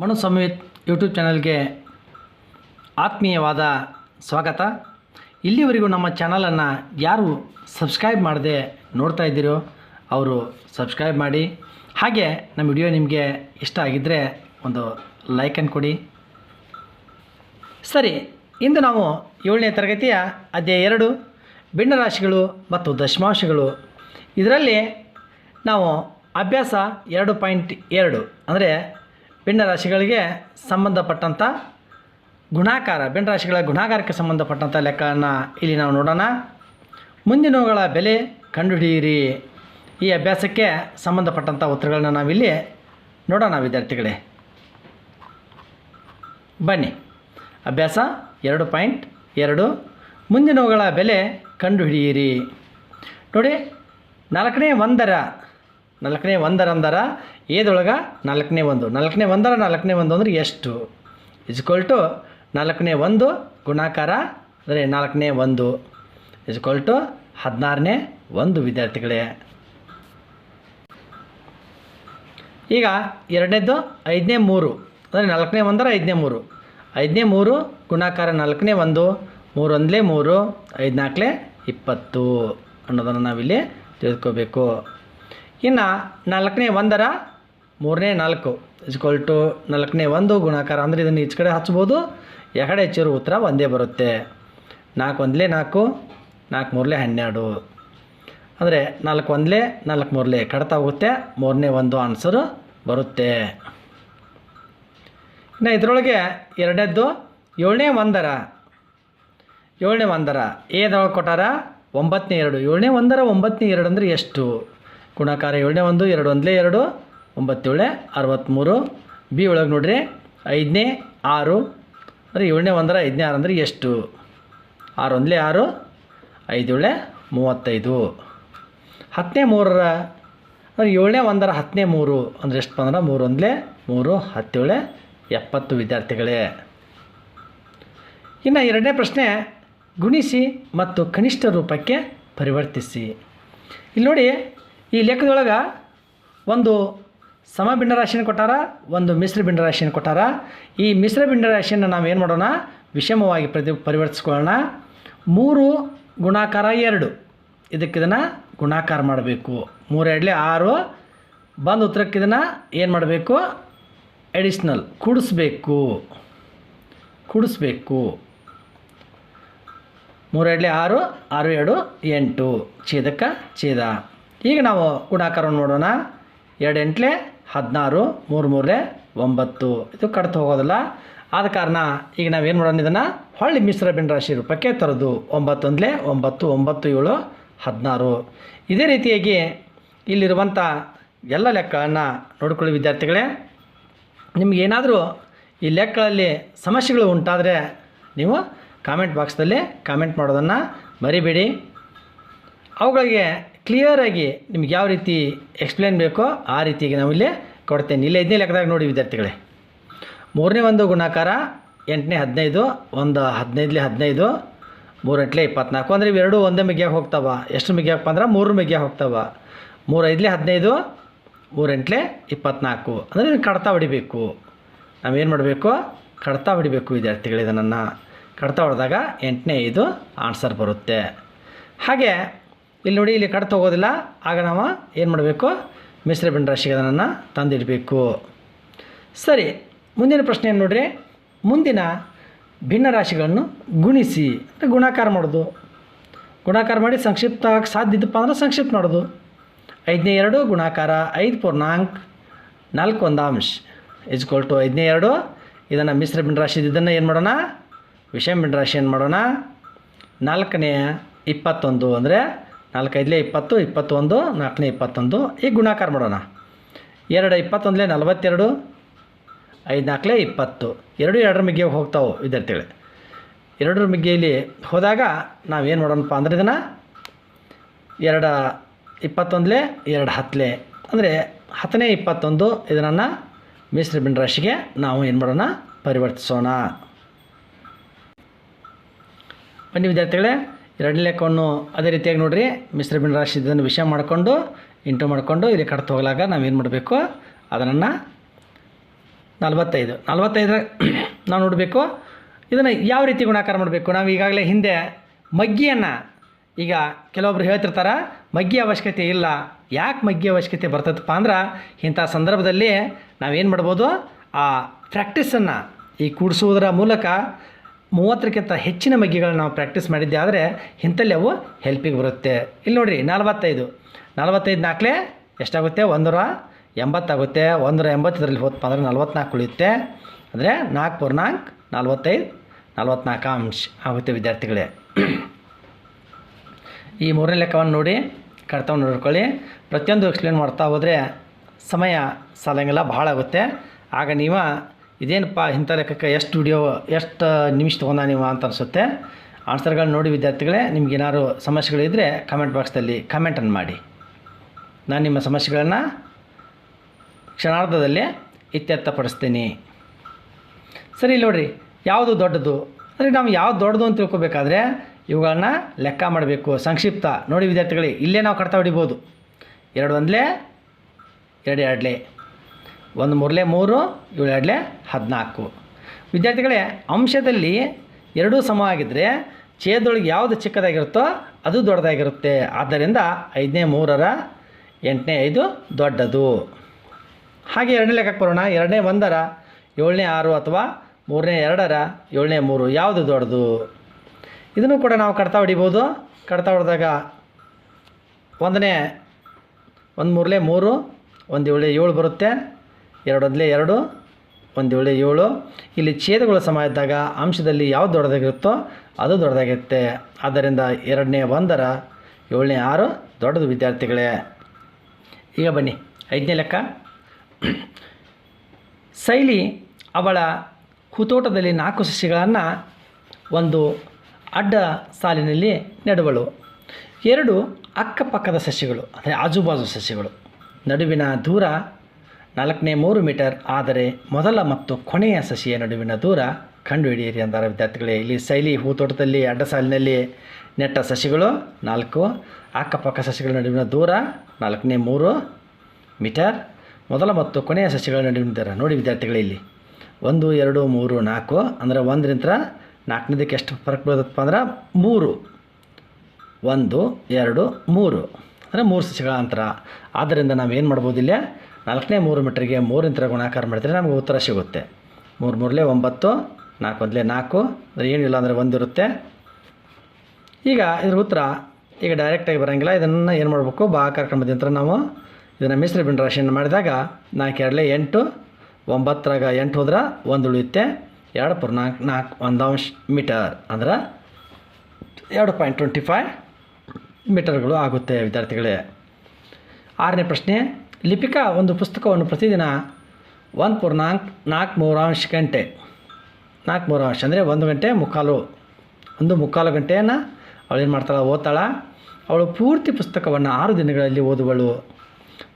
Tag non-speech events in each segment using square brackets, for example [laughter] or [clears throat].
Manu ಸಂಹಿತ್ YouTube ಚಾನಲ್ಗೆ ಆತ್ಮೀಯವಾದ ಸ್ವಾಗತ. ಇಲ್ಲಿವರೆಗೂ ನಮ್ಮ ಚಾನಲನ್ನು ಯಾರು ಸಬ್ಸ್ಕ್ರೈಬ್ ಮಾಡದೆ ನೋಡ್ತಾ ಇದ್ದೀರೋ ಅವರು ಸಬ್ಸ್ಕ್ರೈಬ್ ಮಾಡಿ. ಹಾಗೆ ನಮ್ಮ ವಿಡಿಯೋ ನಿಮಗೆ ಇಷ್ಟ ಆಗಿದ್ದರೆ ಒಂದು ಲೈಕನ್ನು ಕೊಡಿ. ಸರಿ, ಇಂದು ನಾವು ಏಳನೇ ತರಗತಿಯ ಅಧ್ಯಾಯ ಎರಡು ಭಿನ್ನರಾಶಿಗಳು ಮತ್ತು ದಶಮಾಂಶಗಳು. ಇದರಲ್ಲಿ ನಾವು ಅಭ್ಯಾಸ ಎರಡು ಪಾಯಿಂಟ್ ಎರಡು, ಅಂದರೆ ಭಿನ್ನರಾಶಿಗಳಿಗೆ ಸಂಬಂಧಪಟ್ಟಂಥ ಗುಣಾಕಾರ, ಭಿನ್ನರಾಶಿಗಳ ಗುಣಾಕಾರಕ್ಕೆ ಸಂಬಂಧಪಟ್ಟಂಥ ಲೆಕ್ಕವನ್ನು ಇಲ್ಲಿ ನಾವು ನೋಡೋಣ. ಮುಂದಿನವುಗಳ ಬೆಲೆ ಕಂಡುಹಿಡಿಯಿರಿ. ಈ ಅಭ್ಯಾಸಕ್ಕೆ ಸಂಬಂಧಪಟ್ಟಂಥ ಉತ್ತರಗಳನ್ನ ನಾವಿಲ್ಲಿ ನೋಡೋಣ, ವಿದ್ಯಾರ್ಥಿಗಳೇ. ಬನ್ನಿ. ಅಭ್ಯಾಸ ಎರಡು ಪಾಯಿಂಟ್ ಎರಡು. ಮುಂದಿನವುಗಳ ಬೆಲೆ ಕಂಡುಹಿಡಿಯಿರಿ. ನೋಡಿ, ನಾಲ್ಕನೇ ಒಂದರ ನಾಲ್ಕನೇ ಒಂದರ ಅಂದರ ಏದೊಳಗೆ ನಾಲ್ಕನೇ ಒಂದು? ನಾಲ್ಕನೇ ಒಂದರ ನಾಲ್ಕನೇ ಒಂದು ಅಂದರೆ ಎಷ್ಟು? ಇಸ್ಕೊಲ್ ಟು ನಾಲ್ಕನೇ ಒಂದು ಗುಣಾಕಾರ ಅಂದರೆ ನಾಲ್ಕನೇ ಒಂದು. ಇಸ್ಕೊಲ್ ಟು ಹದಿನಾರನೇ ಒಂದು ವಿದ್ಯಾರ್ಥಿಗಳೇ. ಈಗ ಎರಡನೇದು ಐದನೇ ಮೂರು ಅಂದರೆ ನಾಲ್ಕನೇ ಒಂದರ ಐದನೇ ಮೂರು. ಐದನೇ ಮೂರು ಗುಣಾಕಾರ ನಾಲ್ಕನೇ ಒಂದು, ಮೂರು ಒಂದಲೇ ಮೂರು, ಐದು ನಾಲ್ಕಲೇ ಇಪ್ಪತ್ತು ಅನ್ನೋದನ್ನು ನಾವಿಲ್ಲಿ ತಿಳ್ಕೋಬೇಕು ಇನ್ನು ನಾಲ್ಕನೇ ಒಂದರ ಮೂರನೇ ನಾಲ್ಕು. ಇಸ್ಕೊಲ್ ಟು ನಾಲ್ಕನೇ ಒಂದು ಗುಣಾಕಾರ. ಅಂದರೆ ಇದನ್ನು ಈಚೆ ಕಡೆ ಹಚ್ಬೋದು ಎಕಡೆ ಹೆಚ್ಚಿರೋ ಉತ್ತರ ಒಂದೇ ಬರುತ್ತೆ. ನಾಲ್ಕು ಒಂದಲೇ ನಾಲ್ಕು ನಾಲ್ಕು ಮೂರಲೇ ಹನ್ನೆರಡು. ಅಂದರೆ ನಾಲ್ಕು ಒಂದಲೇ, ನಾಲ್ಕು ಮೂರಲೇ ಕಡ್ತಾ ಹೋಗುತ್ತೆ. ಮೂರನೇ ಒಂದು ಆನ್ಸರು ಬರುತ್ತೆ. ಇನ್ನು ಇದರೊಳಗೆ ಎರಡನೇದ್ದು ಏಳನೇ ಒಂದರ. ಏಳನೇ ಒಂದರ. ಏದೊಳಗೆ ಕೊಟ್ಟಾರ? ಒಂಬತ್ತನೇ ಎರಡು. ಏಳನೇ ಒಂದರ ಒಂಬತ್ತನೇ ಎರಡು ಅಂದರೆ ಎಷ್ಟು? ಗುಣಾಕಾರ ಏಳನೇ ಒಂದು, ಎರಡು ಒಂದಲೇ ಎರಡು, ಒಂಬತ್ತೇಳೆ ಅರವತ್ತ್ಮೂರು ಬಿ ಒಳಗೆ ನೋಡ್ರಿ, ಐದನೇ ಆರು. ಅಂದರೆ ಏಳನೇ ಒಂದರ ಐದನೇ ಆರು ಅಂದರೆ ಎಷ್ಟು? ಆರು ಒಂದಲೇ ಆರು, ಐದೇಳೆ, ಮೂವತ್ತೈದು. ಹತ್ತನೇ ಮೂರರ, ಅಂದರೆ ಏಳನೇ ಒಂದರ ಹತ್ತನೇ ಮೂರು. ಅಂದರೆ ಎಷ್ಟು ಬಂದ್ರೆ? ಮೂರು ಒಂದಲೇ ಮೂರು, ಹತ್ತೇಳೆ, ಎಪ್ಪತ್ತು ವಿದ್ಯಾರ್ಥಿಗಳೇ. ಇನ್ನು ಎರಡನೇ ಪ್ರಶ್ನೆ, ಗುಣಿಸಿ ಮತ್ತು ಕನಿಷ್ಠ ರೂಪಕ್ಕೆ ಪರಿವರ್ತಿಸಿ. ಇಲ್ಲಿ ನೋಡಿ ಈ ಲೆಕ್ಕದೊಳಗೆ ಒಂದು ಸಮ ಭಿನ್ನರಾಶಿನ ಕೊಟ್ಟಾರ, ಒಂದು ಮಿಶ್ರ ಭಿನ್ನರಾಶಿನ ಕೊಟ್ಟಾರ. ಈ ಮಿಶ್ರ ನಾವು ಏನು ಮಾಡೋಣ? ವಿಷಮವಾಗಿ ಪ್ರತಿ ಪರಿವರ್ತಿಸ್ಕೊಳ್ಳೋಣ. ಮೂರು ಗುಣಾಕಾರ ಎರಡು. ಇದಕ್ಕೆ ಇದನ್ನು ಗುಣಾಕಾರ ಮಾಡಬೇಕು. ಮೂರು ಎರಡಲೇ ಆರು. ಬಂದು ಉತ್ತರಕ್ಕಿದನ್ನು ಏನು ಮಾಡಬೇಕು? ಎಡಿಷ್ನಲ್ ಕೂಡಿಸ್ಬೇಕು. ಕೂಡಿಸ್ಬೇಕು. ಮೂರು ಎರಡಲೇ ಆರು ಆರು ಎರಡು, ಎಂಟು. ಛೇದಕ, ಛೇದ. ಈಗ ನಾವು ಗುಣಾಕಾರವನ್ನು ನೋಡೋಣ. ಎರಡು ಎಂಟ್ಲೆ ಹದಿನಾರು ಮೂರು ಮೂರಲೆ ಒಂಬತ್ತು. ಇದು ಕಡ್ತು ಹೋಗೋದಿಲ್ಲ. ಆದ ಕಾರಣ ಈಗ ನಾವೇನು ಮಾಡೋಣ ಇದನ್ನು? ಹೊಳ್ಳಿ ಮಿಶ್ರ ರಾಶಿ ರೂಪಕ್ಕೆ ತರೋದು. ಒಂಬತ್ತೊಂದಲೇ ಒಂಬತ್ತು ಒಂಬತ್ತು ಏಳು, ಹದಿನಾರು. ಇದೇ ರೀತಿಯಾಗಿ ಇಲ್ಲಿರುವಂಥ ಎಲ್ಲ ಲೆಕ್ಕಗಳನ್ನು ನೋಡಿಕೊಳ್ಳಿ ವಿದ್ಯಾರ್ಥಿಗಳೇ. ನಿಮಗೇನಾದರೂ ಈ ಲೆಕ್ಕಗಳಲ್ಲಿ ಸಮಸ್ಯೆಗಳು ಉಂಟಾದರೆ ನೀವು ಕಾಮೆಂಟ್ ಬಾಕ್ಸ್ದಲ್ಲಿ ಕಾಮೆಂಟ್ ಮಾಡೋದನ್ನು ಮರಿಬೇಡಿ. ಅವುಗಳಿಗೆ ಕ್ಲಿಯರಾಗಿ ನಿಮ್ಗೆ ಯಾವ ರೀತಿ ಎಕ್ಸ್ಪ್ಲೇನ್ ಬೇಕೋ ಆ ರೀತಿಗೆ ನಾವಿಲ್ಲಿ ಕೊಡ್ತೇನೆ. ಇಲ್ಲಿ ಐದನೇ ಲೆಕ್ಕದಾಗ ನೋಡಿ ವಿದ್ಯಾರ್ಥಿಗಳೇ. ಮೂರನೇ ಒಂದು ಗುಣಾಕಾರ, ಎಂಟನೇ ಹದಿನೈದು, ಒಂದು ಹದಿನೈದಲೇ ಹದಿನೈದು ಮೂರು ಇಪ್ಪತ್ನಾಲ್ಕು. ಅಂದರೆ ಇವೆರಡು ಒಂದೇ ಮಿಗ್ಯಾಗ ಹೋಗ್ತಾವ. ಎಷ್ಟು ಮಿಗ್ಯಾಗಪ್ಪ ಅಂದ್ರೆ ಮೂರು ಮಿಗ್ಯಾಗ ಹೋಗ್ತಾವ. ಮೂರು ಐದಲೇ ಹದಿನೈದು ಮೂರು ಇಪ್ಪತ್ನಾಲ್ಕು. ಅಂದರೆ ಇದನ್ನು ಕಡ್ತಾ ಹೊಡಿಬೇಕು. ನಾವೇನು ಮಾಡಬೇಕು? ಕಡ್ತಾ ಹೊಡಿಬೇಕು ವಿದ್ಯಾರ್ಥಿಗಳು ಇದನ್ನು. ಕಡ್ತಾ ಹೊಡೆದಾಗ ಎಂಟನೇ ಐದು ಆನ್ಸರ್ ಬರುತ್ತೆ. ಹಾಗೆ ಇಲ್ಲಿ ನೋಡಿ, ಇಲ್ಲಿ ಕಟ್ ಹೋಗೋದಿಲ್ಲ. ಆಗ ನಾವು ಏನು ಮಾಡಬೇಕು? ಮಿಶ್ರ ರಾಶಿಗೆ ಅದನ್ನು ತಂದಿಡಬೇಕು. ಸರಿ, ಮುಂದಿನ ಪ್ರಶ್ನೆ ಏನು ನೋಡ್ರಿ? ಮುಂದಿನ ಭಿನ್ನರಾಶಿಗಳನ್ನು ಗುಣಿಸಿ. ಅಂದರೆ ಗುಣಾಕಾರ ಮಾಡೋದು. ಗುಣಾಕಾರ ಮಾಡಿ ಸಂಕ್ಷಿಪ್ತ ಸಾಧ್ಯ ಇದ್ದಪ್ಪ ಅಂದ್ರೆ ಸಂಕ್ಷಿಪ್ತ ಮಾಡೋದು. ಐದನೇ ಎರಡು, ಗುಣಾಕಾರ ಐದು ಪೂರ್ಣಾಂಕ್ ನಾಲ್ಕು ಒಂದಾಂಶ ಅಂಶ. ಇಸ್ಕೊಲ್ ಟು ಐದನೇ ಎರಡು. ಇದನ್ನು ಮಿಶ್ರ ರಾಶಿ ಇದನ್ನು ಏನು ಮಾಡೋಣ? ವಿಷಮ ರಾಶಿ ಏನು ಮಾಡೋಣ? ನಾಲ್ಕನೇ ಇಪ್ಪತ್ತೊಂದು ಅಂದರೆ ನಾಲ್ಕೈದಲೇ ಇಪ್ಪತ್ತು, ಇಪ್ಪತ್ತೊಂದು, ನಾಲ್ಕನೇ ಇಪ್ಪತ್ತೊಂದು. ಈಗ ಗುಣಾಕಾರ ಮಾಡೋಣ. ಎರಡು ಇಪ್ಪತ್ತೊಂದಲೇ ನಲವತ್ತೆರಡು, ಐದು ನಾಲ್ಕಲೇ ಇಪ್ಪತ್ತು. ಎರಡು ಎರಡರ ಮಿಗ್ಗೆ ಹೋಗ್ತಾವೆ ವಿದ್ಯಾರ್ಥಿಗಳೇ. ಎರಡರ ಮಿಗ್ಗೆಯಲ್ಲಿ ಹೋದಾಗ ನಾವೇನು ಮಾಡೋಣಪ್ಪ ಅಂದ್ರೆ ಇದನ್ನು ಎರಡ ಇಪ್ಪತ್ತೊಂದಲೇ, ಎರಡು ಹತ್ತಲೇ ಅಂದರೆ ಹತ್ತನೇ ಇಪ್ಪತ್ತೊಂದು ಇದನ್ನು ಮಿಶ್ರ ಭಿನ್ನರಾಶಿಗೆ ನಾವು ಏನು ಮಾಡೋಣ ಪರಿವರ್ತಿಸೋಣ. ಬನ್ನಿ ವಿದ್ಯಾರ್ಥಿಗಳೇ. ಎರಡನೇ ಲೆಕ್ಕವನ್ನು ಅದೇ ರೀತಿಯಾಗಿ ನೋಡಿರಿ. ಮಿಶ್ರ ರಾಶಿ ಇದನ್ನು ವಿಷಯ ಮಾಡಿಕೊಂಡು, ಇಂಟು ಮಾಡಿಕೊಂಡು, ಇಲ್ಲಿ ಕಡ್ತು ಹೋಗಲಾಗ ನಾವೇನು ಮಾಡಬೇಕು? ಅದನ್ನು ನಲವತ್ತೈದು. ನಲವತ್ತೈದರ [clears throat] ನಾವು ನೋಡಬೇಕು. ಇದನ್ನು ಯಾವ ರೀತಿ ಗುಣಾಕಾರ ಮಾಡಬೇಕು? ನಾವು ಈಗಾಗಲೇ ಹಿಂದೆ ಮಗ್ಗಿಯನ್ನು ಈಗ ಕೆಲವೊಬ್ರು ಹೇಳ್ತಿರ್ತಾರೆ, ಮಗ್ಗಿ ಅವಶ್ಯಕತೆ ಇಲ್ಲ. ಯಾಕೆ ಮಗ್ಗಿ ಅವಶ್ಯಕತೆ ಬರ್ತದಪ್ಪ ಅಂದ್ರೆ, ಇಂಥ ಸಂದರ್ಭದಲ್ಲಿ ನಾವೇನು ಮಾಡ್ಬೋದು? ಆ ಪ್ರಾಕ್ಟೀಸನ್ನು ಈ ಕೂಡಿಸುವುದರ ಮೂಲಕ ಮೂವತ್ತಕ್ಕಿಂತ ಹೆಚ್ಚಿನ ಮಗ್ಗಿಗಳನ್ನ ನಾವು ಪ್ರಾಕ್ಟೀಸ್ ಮಾಡಿದ್ದೆ ಆದರೆ ಇಂಥಲ್ಲಿ ಅವು ಹೆಲ್ಪಿಗೆ ಬರುತ್ತೆ. ಇಲ್ಲಿ ನೋಡಿರಿ, ನಲವತ್ತೈದು. ನಲವತ್ತೈದು ನಾಲ್ಕಲೇ ಎಷ್ಟಾಗುತ್ತೆ? ಒಂದರ ಎಂಬತ್ತಾಗುತ್ತೆ. ಒಂದರ ಎಂಬತ್ತರಲ್ಲಿ ಹೋತಪ್ಪ ಅಂದರೆ ನಲ್ವತ್ನಾಲ್ಕು ಉಳಿಯುತ್ತೆ. ಅಂದರೆ ನಾಲ್ಕು ಪೂರ್ಣಾಂಕ್ ನಲವತ್ತೈದು, ನಲ್ವತ್ನಾಲ್ಕು ಅಂಶ ಆಗುತ್ತೆ ವಿದ್ಯಾರ್ಥಿಗಳೇ. ಈ ಮೂರನೇ ಲೆಕ್ಕವನ್ನು ನೋಡಿ ಕಡ್ತವನ್ನು ನೋಡ್ಕೊಳ್ಳಿ. ಪ್ರತಿಯೊಂದು ಎಕ್ಸ್ಪ್ಲೇನ್ ಮಾಡ್ತಾ ಹೋದರೆ ಸಮಯ ಸಾಲಂಗಿಲ್ಲ ಭಾಳ ಆಗುತ್ತೆ. ಆಗ ನೀವು ಇದೇನಪ್ಪ ಇಂಥ ಲೆಕ್ಕಕ್ಕೆ ಎಷ್ಟು ವಿಡಿಯೋ ಎಷ್ಟು ನಿಮಿಷ ತೊಗೊಂಡ ನೀವು ಅಂತ ಅನಿಸುತ್ತೆ? ಆನ್ಸರ್ಗಳು ನೋಡಿ ವಿದ್ಯಾರ್ಥಿಗಳೇ, ನಿಮ್ಗೆ ಏನಾದ್ರು ಸಮಸ್ಯೆಗಳಿದ್ದರೆ ಕಮೆಂಟ್ ಬಾಕ್ಸ್ದಲ್ಲಿ ಕಮೆಂಟನ್ನು ಮಾಡಿ. ನಾನು ನಿಮ್ಮ ಸಮಸ್ಯೆಗಳನ್ನು ಕ್ಷಣಾರ್ಧದಲ್ಲಿ ಇತ್ಯರ್ಥಪಡಿಸ್ತೀನಿ. ಸರಿ ನೋಡ್ರಿ, ಯಾವುದು ದೊಡ್ಡದು? ಅಂದರೆ ನಾವು ಯಾವ್ದು ದೊಡ್ಡದು ಅಂತ ತಿಳ್ಕೊಬೇಕಾದ್ರೆ ಇವುಗಳನ್ನ ಲೆಕ್ಕ ಮಾಡಬೇಕು, ಸಂಕ್ಷಿಪ್ತ. ನೋಡಿ ವಿದ್ಯಾರ್ಥಿಗಳೇ, ಇಲ್ಲೇ ನಾವು ಕಡ್ತಾ ಹೊಡಿಬೋದು. ಎರಡು ಒಂದಲೇ, ಎರಡು ಎರಡಲೇ. ಒಂದು ಮೂರಲೇ ಮೂರು ಏಳು ಎರಡಲೇ ಹದಿನಾಲ್ಕು. ವಿದ್ಯಾರ್ಥಿಗಳೇ, ಅಂಶದಲ್ಲಿ ಎರಡೂ ಸಮ ಆಗಿದ್ದರೆ ಛೇದೊಳಗೆ ಯಾವುದು ಚಿಕ್ಕದಾಗಿರುತ್ತೋ ಅದು ದೊಡ್ಡದಾಗಿರುತ್ತೆ. ಆದ್ದರಿಂದ ಐದನೇ ಮೂರರ ಎಂಟನೇ ಐದು ದೊಡ್ಡದು. ಹಾಗೆ ಎರಡನೇ ಲೆಕ್ಕಕ್ಕೆ ಬರೋಣ. ಎರಡನೇ ಒಂದರ ಏಳನೇ ಆರು ಅಥವಾ ಮೂರನೇ ಎರಡರ ಏಳನೇ ಮೂರು, ಯಾವುದು ದೊಡ್ಡದು? ಇದನ್ನು ಕೂಡ ನಾವು ಕಡ್ತಾ ಹೊಡಿಬೋದು. ಕಡ್ತಾ ಹೊಡೆದಾಗ ಒಂದನೇ, ಒಂದು ಮೂರಲೇ ಮೂರು, ಒಂದು ಏಳೇ ಏಳು ಬರುತ್ತೆ. ಎರಡು ಒಂದಲೇ ಎರಡು ಒಂದು ಏಳು. ಏಳು ಇಲ್ಲಿ ಛೇದಗಳು ಸಮ ಇದ್ದಾಗ ಅಂಶದಲ್ಲಿ ಯಾವುದು ದೊಡ್ಡದಾಗಿರುತ್ತೋ ಅದು ದೊಡ್ಡದಾಗಿರುತ್ತೆ ಆದ್ದರಿಂದ ಎರಡನೇ ಒಂದರ ಏಳನೇ ಆರು ದೊಡ್ಡದು ವಿದ್ಯಾರ್ಥಿಗಳೇ. ಈಗ ಬನ್ನಿ, ಐದನೇ ಲೆಕ್ಕ. ಶೈಲಿ ಅವಳ ಹೂತೋಟದಲ್ಲಿ ನಾಲ್ಕು ಸಸಿಗಳನ್ನು ಒಂದು ಅಡ್ಡ ಸಾಲಿನಲ್ಲಿ ನೆಡುವಳು. ಎರಡು ಅಕ್ಕಪಕ್ಕದ ಸಸಿಗಳು, ಅಂದರೆ ಆಜುಬಾಜು ಸಸಿಗಳು. ನಡುವಿನ ದೂರ ನಾಲ್ಕನೇ ಮೂರು ಮೀಟರ್, ಆದರೆ ಮೊದಲ ಮತ್ತು ಕೊನೆಯ ಸಸಿಯ ನಡುವಿನ ದೂರ ಕಂಡುಹಿಡಿಯಿರಿ ಅಂತಾರೆ ವಿದ್ಯಾರ್ಥಿಗಳೇ. ಇಲ್ಲಿ ಶೈಲಿ ಹೂತೋಟದಲ್ಲಿ ಅಡ್ಡ ಸಾಲಿನಲ್ಲಿ ನೆಟ್ಟ ಸಸಿಗಳು ನಾಲ್ಕು, ಅಕ್ಕಪಕ್ಕ ಸಸಿಗಳ ನಡುವಿನ ದೂರ ನಾಲ್ಕನೇ ಮೂರು ಮೀಟರ್. ಮೊದಲ ಮತ್ತು ಕೊನೆಯ ಸಸಿಗಳ ನಡುವಿನ ದೂರ. ನೋಡಿ ವಿದ್ಯಾರ್ಥಿಗಳೇ ಇಲ್ಲಿ. ಒಂದು, ಎರಡು, ಮೂರು, ನಾಲ್ಕು, ಅಂದರೆ ಒಂದರಿಂದ ನಾಲ್ಕನೇದಕ್ಕೆ ಎಷ್ಟು ಫರಕ್ ಬೀಳದಪ್ಪ ಅಂದ್ರೆ ಮೂರು. ಒಂದು, ಎರಡು, ಮೂರು. ಅಂದರೆ ಮೂರು ಸಸಿಗಳ ಅಂತರ. ಆದ್ದರಿಂದ ನಾವೇನು ಮಾಡ್ಬೋದಿಲ್ಲ? ಇಲ್ಲೇ ನಾಲ್ಕನೇ ಮೂರು ಮೀಟ್ರಿಗೆ ಮೂರಿಂತರ ಗುಣಾಕಾರ ಮಾಡಿದರೆ ನಮಗೆ ಉತ್ತರ ಸಿಗುತ್ತೆ. ಮೂರು ಮೂರಲೇ ಒಂಬತ್ತು, ನಾಲ್ಕು ಒಂದಲೇ ನಾಲ್ಕು, ಅಂದರೆ ಏನಿಲ್ಲ ಅಂದರೆ ಒಂದಿರುತ್ತೆ ಈಗ ಇದ್ರ ಉತ್ತರ ಈಗ ಡೈರೆಕ್ಟಾಗಿ ಬರೋಂಗಿಲ್ಲ. ಇದನ್ನು ಏನು ಮಾಡಬೇಕು? ಭಾಗಾಕಾರ ಕ್ರಮದಿಂದ ನಾವು ಇದನ್ನು ಮಿಶ್ರ ಭಿನ್ನ ರಾಶಿಯನ್ನು ಮಾಡಿದಾಗ ನಾಲ್ಕು ಎರಡಲೇ ಎಂಟು, ಒಂಬತ್ತರಾಗ ಎಂಟು ಹೋದ್ರೆ ಒಂದು ಉಳಿಯುತ್ತೆ. ಎರಡು ಪರ್ ನಾಲ್ಕು ನಾಲ್ಕು ಒಂದು ಅಂಶ ಮೀಟರ್ ಅಂದ್ರೆ ಎರಡು ಪಾಯಿಂಟ್ ಟ್ವೆಂಟಿ ಫೈವ್ ಮೀಟರ್ಗಳು ಆಗುತ್ತೆ ವಿದ್ಯಾರ್ಥಿಗಳೇ. ಆರನೇ ಪ್ರಶ್ನೆ ಲಿಪಿಕಾ ಒಂದು ಪುಸ್ತಕವನ್ನು ಪ್ರತಿದಿನ ಒಂದು ಪೂರ್ಣಾಂಕ್ ನಾಲ್ಕು ಮೂರಾಂಶ ಗಂಟೆ, ನಾಲ್ಕು ಮೂರಾಂಶ ಅಂದರೆ ಒಂದು ಗಂಟೆ ಮುಕ್ಕಾಲು, ಒಂದು ಮುಕ್ಕಾಲು ಗಂಟೆಯನ್ನು ಅವಳು ಏನು ಮಾಡ್ತಾಳೆ, ಓದ್ತಾಳೆ. ಅವಳು ಪೂರ್ತಿ ಪುಸ್ತಕವನ್ನು ಆರು ದಿನಗಳಲ್ಲಿ ಓದುವಳು.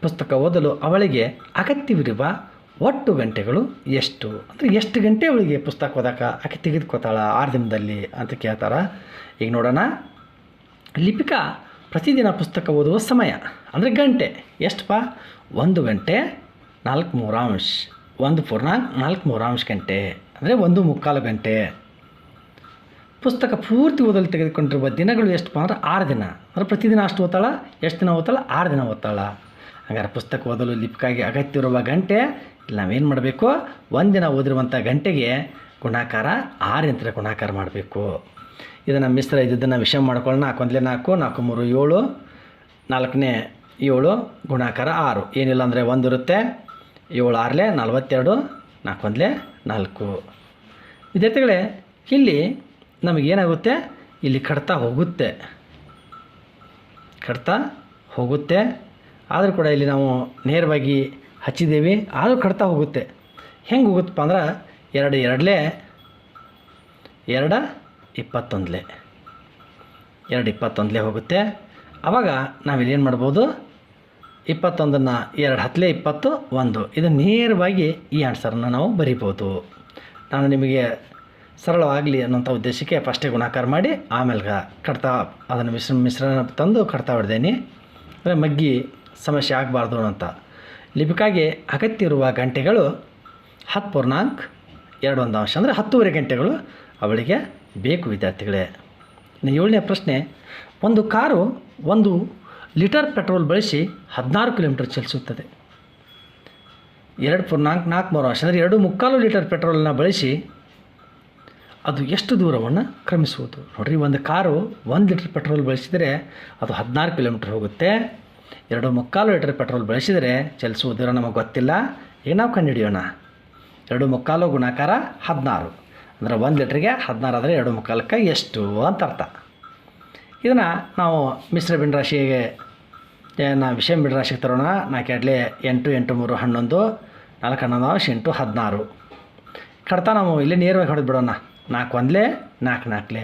ಪುಸ್ತಕ ಓದಲು ಅವಳಿಗೆ ಅಗತ್ಯವಿರುವ ಒಟ್ಟು ಗಂಟೆಗಳು ಎಷ್ಟು? ಅಂದರೆ ಎಷ್ಟು ಗಂಟೆ ಅವಳಿಗೆ ಪುಸ್ತಕ ಓದಕ್ಕೆ ಆಕೆ ತೆಗೆದುಕೋತಾಳ ಆರು ದಿನದಲ್ಲಿ ಅಂತ ಕೇಳ್ತಾರ. ಈಗ ನೋಡೋಣ. ಲಿಪಿಕಾ ಪ್ರತಿದಿನ ಪುಸ್ತಕ ಓದುವ ಸಮಯ, ಅಂದರೆ ಗಂಟೆ. ಎಷ್ಟಪ್ಪ? ಒಂದು ಗಂಟೆ, ನಾಲ್ಕು ಮೂರಾಂಶ. ಒಂದು ಪೂರ್ಣಾಂಕ ನಾಲ್ಕು ಮೂರಾಂಶ ಗಂಟೆ, ಅಂದರೆ ಒಂದು ಮುಕ್ಕಾಲು ಗಂಟೆ. ಪುಸ್ತಕ ಪೂರ್ತಿ ಓದಲು ತೆಗೆದುಕೊಂಡಿರುವ ದಿನಗಳು ಎಷ್ಟಪ್ಪ ಅಂದ್ರೆ ಆರು ದಿನ. ಅಂದರೆ ಪ್ರತಿದಿನ ಅಷ್ಟು ಓದ್ತಾಳ, ಎಷ್ಟು ದಿನ ಓದ್ತಾಳ? ಆರು ದಿನ ಓದ್ತಾಳ. ಹಾಗಾದ್ರೆ ಪುಸ್ತಕ ಓದಲು ಲಿಪ್ಕಾಗಿ ಅಗತ್ಯವಿರುವ ಗಂಟೆ, ಇಲ್ಲಿ ನಾವೇನು ಮಾಡಬೇಕು? ಒಂದಿನ ಓದಿರುವಂಥ ಗಂಟೆಗೆ ಗುಣಾಕಾರ, ಆರಿಂತರ ಗುಣಾಕಾರ ಮಾಡಬೇಕು. ಇದನ್ನು ಮಿಶ್ರ ಇದ್ದಿದ್ದನ್ನು ವಿಷಯ ಮಾಡ್ಕೊಳ್ಳೋಣ ನಾಲ್ಕು ಒಂದಲೇ ನಾಲ್ಕು ನಾಲ್ಕು ಮೂರು ಏಳು, ನಾಲ್ಕನೇ ಏಳು, ಗುಣಾಕಾರ ಆರು. ಏನಿಲ್ಲ ಅಂದರೆ ಒಂದು ಇರುತ್ತೆ, ಏಳು ಆರಲೆ, ನಲ್ವತ್ತೆರಡು, ನಾಲ್ಕು ಒಂದಲೇ ನಾಲ್ಕು. ವಿದ್ಯಾರ್ಥಿಗಳೇ, ಇಲ್ಲಿ ನಮಗೇನಾಗುತ್ತೆ ಇಲ್ಲಿ ಕಡ್ತಾ ಹೋಗುತ್ತೆ. ಕಡ್ತಾ ಹೋಗುತ್ತೆ. ಆದರೂ ಕೂಡ ಇಲ್ಲಿ ನಾವು ನೇರವಾಗಿ ಹಚ್ಚಿದ್ದೀವಿ ಆದರೂ ಕಡ್ತಾ ಹೋಗುತ್ತೆ. ಹೆಂಗೆ ಹೋಗುತ್ತಪ್ಪ ಅಂದ್ರೆ, ಎರಡು ಎರಡಲೇ, ಎರಡು ಇಪ್ಪತ್ತೊಂದಲೇ. ಎರಡು ಇಪ್ಪತ್ತೊಂದಲೇ ಹೋಗುತ್ತೆ. ಆವಾಗ ನಾವಿಲ್ಲಿ ಏನು ಮಾಡ್ಬೋದು? ಇಪ್ಪತ್ತೊಂದನ್ನು ಎರಡು ಹತ್ತಲೇ ಇಪ್ಪತ್ತು ಒಂದು. ಇದು ನೇರವಾಗಿ ಈ ಆನ್ಸರನ್ನು ನಾವು ಬರಿಬೋದು. ನಾನು ನಿಮಗೆ ಸರಳವಾಗಲಿ ಅನ್ನೋಂಥ ಉದ್ದೇಶಕ್ಕೆ ಫಸ್ಟೇ ಗುಣಾಕಾರ ಮಾಡಿ, ಆಮೇಲೆ ಕಡ್ತಾ ಅದನ್ನು ಮಿಶ್ರ ಮಿಶ್ರಣ ತಂದು ಕಡ್ತಾ ಹೊಡ್ದೇನೆ ಅಂದರೆ ಮಗ್ಗಿ ಸಮಸ್ಯೆ ಆಗಬಾರ್ದು ಅಂತ ಲಿಪಿಕಾಗಿ ಅಗತ್ಯ ಇರುವ ಗಂಟೆಗಳು ಹತ್ತು ಪೂರ್ಣಾಂಕ್ ಎರಡು ಒಂದು ಅಂಶ. ಅಂದರೆ ಹತ್ತೂವರೆ ಗಂಟೆಗಳು ಅವಳಿಗೆ ಬೇಕು ವಿದ್ಯಾರ್ಥಿಗಳೇ. ಇನ್ನು ಏಳನೇ ಪ್ರಶ್ನೆ, ಒಂದು ಕಾರು ಒಂದು ಲೀಟರ್ ಪೆಟ್ರೋಲ್ ಬಳಸಿ ಹದಿನಾರು ಕಿಲೋಮೀಟರ್ ಚಲಿಸುತ್ತದೆ. ಎರಡು ಪೂರ್ ನಾಲ್ಕು ನಾಲ್ಕು ಮೂರು ವರ್ಷ, ಅಂದರೆ ಎರಡು ಮುಕ್ಕಾಲು ಲೀಟರ್ ಪೆಟ್ರೋಲನ್ನು ಬಳಸಿ ಅದು ಎಷ್ಟು ದೂರವನ್ನು ಕ್ರಮಿಸುವುದು. ನೋಡಿರಿ, ಒಂದು ಕಾರು ಒಂದು ಲೀಟರ್ ಪೆಟ್ರೋಲ್ ಬಳಸಿದರೆ ಅದು ಹದಿನಾರು ಕಿಲೋಮೀಟ್ರ್ ಹೋಗುತ್ತೆ. ಎರಡು ಮುಕ್ಕಾಲು ಲೀಟರ್ ಪೆಟ್ರೋಲ್ ಬಳಸಿದರೆ ಚಲಿಸುವುದರ ದೂರ ನಮಗೆ ಗೊತ್ತಿಲ್ಲ. ಈಗ ನಾವು ಕಂಡುಹಿಡಿಯೋಣ. ಎರಡು ಮುಕ್ಕಾಲು ಗುಣಾಕಾರ ಹದಿನಾರು. ಅಂದರೆ ಒಂದು ಲೀಟ್ರಿಗೆ ಹದಿನಾರು ಆದರೆ ಎರಡು ಮುಕ್ಕಾಲಕ್ಕೆ ಎಷ್ಟು ಅಂತ ಅರ್ಥ. ಇದನ್ನು ನಾವು ಮಿಶ್ರ ಭಿನ್ನರಾಶಿಗೆ ನಾ ವಿಷಯ ಭಿನ್ನರಾಶಿಗೆ ತರೋಣ. ನಾ ಕೆಡ್ಲೆ ಎಂಟು ಎಂಟು, ಮೂರು, ಹನ್ನೊಂದು, ನಾಲ್ಕು, ಹನ್ನೊಂದು ಎಂಟು, ಹದಿನಾರು. ಕಡ್ತಾ ನಾವು ಇಲ್ಲಿ ನೇರವಾಗಿ ಹೊಡೆದು ಬಿಡೋಣ. ನಾಲ್ಕು ಒಂದಲೇ, ನಾಲ್ಕು ನಾಲ್ಕಲೆ,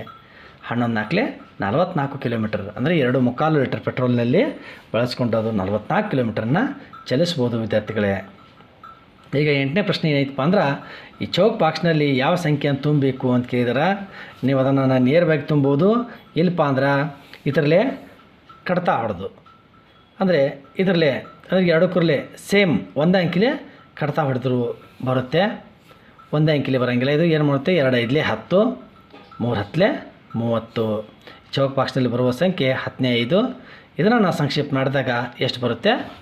ಹನ್ನೊಂದು ನಾಲ್ಕಲೆ ನಲವತ್ತ್ನಾಲ್ಕು ಕಿಲೋಮೀಟರ್. ಅಂದರೆ ಎರಡು ಮುಕ್ಕಾಲು ಲೀಟರ್ ಪೆಟ್ರೋಲ್ನಲ್ಲಿ ಬಳಸ್ಕೊಂಡು ಅದು ನಲವತ್ತ್ನಾಲ್ಕು ಕಿಲೋಮೀಟ್ರನ್ನ ಚಲಿಸ್ಬೋದು ವಿದ್ಯಾರ್ಥಿಗಳೇ. ಈಗ ಎಂಟನೇ ಪ್ರಶ್ನೆ ಏನೈತಪ್ಪ ಅಂದ್ರೆ, ಈ ಚೌಕ್ ಬಾಕ್ಸ್ನಲ್ಲಿ ಯಾವ ಸಂಖ್ಯೆಯನ್ನು ತುಂಬಬೇಕು ಅಂತ ಕೇಳಿದಾರೆ. ನೀವು ಅದನ್ನು ನಾನು ನೇರವಾಗಿ ತುಂಬೋದು. ಇಲ್ಲಪ್ಪ ಅಂದ್ರೆ, ಇದರಲ್ಲೇ ಕಡ್ತಾ ಹೊಡೆದು ಅಂದರೆ ಇದರಲ್ಲೇ, ಅಂದರೆ ಎರಡು ಕೂರಲೆ ಸೇಮ್ ಒಂದೇ ಅಂಕಿಲೆ ಕಡ್ತಾ ಹೊಡೆದ್ರು ಬರುತ್ತೆ. ಒಂದೇ ಅಂಕಿಲೆ ಬರೋಂಗಿಲ್ಲ. ಇದು ಏನು ಮಾಡುತ್ತೆ? ಎರಡು ಐದಲೇ ಹತ್ತು, ಮೂರು ಹತ್ತಲೆ ಮೂವತ್ತು. ಚೌಕ್ ಬಾಕ್ಸ್ನಲ್ಲಿ ಬರುವ ಸಂಖ್ಯೆ ಹತ್ತನೇ ಐದು. ಇದನ್ನು ನಾವು ಸಂಕ್ಷಿಪ್ತ ಮಾಡಿದಾಗ ಎಷ್ಟು ಬರುತ್ತೆ?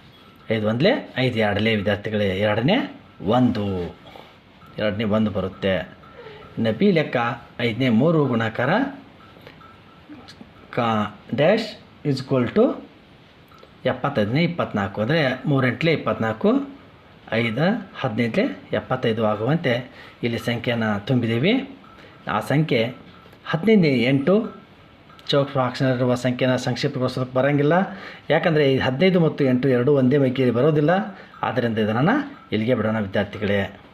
ಐದು ಒಂದಲೇ ಐದು, ಎರಡಲೇ ವಿದ್ಯಾರ್ಥಿಗಳೇ ಎರಡನೇ ಒಂದು, ಎರಡನೇ ಒಂದು ಬರುತ್ತೆ. ಬಿ ಲೆಕ್ಕ ಐದನೇ ಮೂರು ಗುಣಾಕಾರ ಕಾ ಡ್ಯಾಶ್ ಇಸ್ ಈಕ್ವಲ್ ಟು ಎಪ್ಪತ್ತೈದನೇ ಇಪ್ಪತ್ನಾಲ್ಕು. ಅಂದರೆ ಮೂರೆಂಟ್ಲೆ ಇಪ್ಪತ್ನಾಲ್ಕು, ಐದು, ಹದಿನೆಂಟ್ಲೆ ಎಪ್ಪತ್ತೈದು ಆಗುವಂತೆ ಇಲ್ಲಿ ಸಂಖ್ಯೆನ ತುಂಬಿದ್ದೀವಿ. ಆ ಸಂಖ್ಯೆ ಹದಿನೈದು ಎಂಟು ಚೌಕ್ ಫ್ರಾಕ್ಷನರಿರುವ ಸಂಖ್ಯೆನ ಸಂಕ್ಷಿಪ್ತಗೊಳಿಸೋದಕ್ಕೆ ಬರೋಂಗಿಲ್ಲ. ಯಾಕಂದರೆ ಈ ಹದಿನೈದು ಮತ್ತು ಎಂಟು ಎರಡು ಒಂದೇ ಮೈಕೆಯಲ್ಲಿ ಬರೋದಿಲ್ಲ. ಆದ್ದರಿಂದ ಇದನ್ನು ಇಲ್ಲಿಗೆ ಬಿಡೋಣ ವಿದ್ಯಾರ್ಥಿಗಳೇ.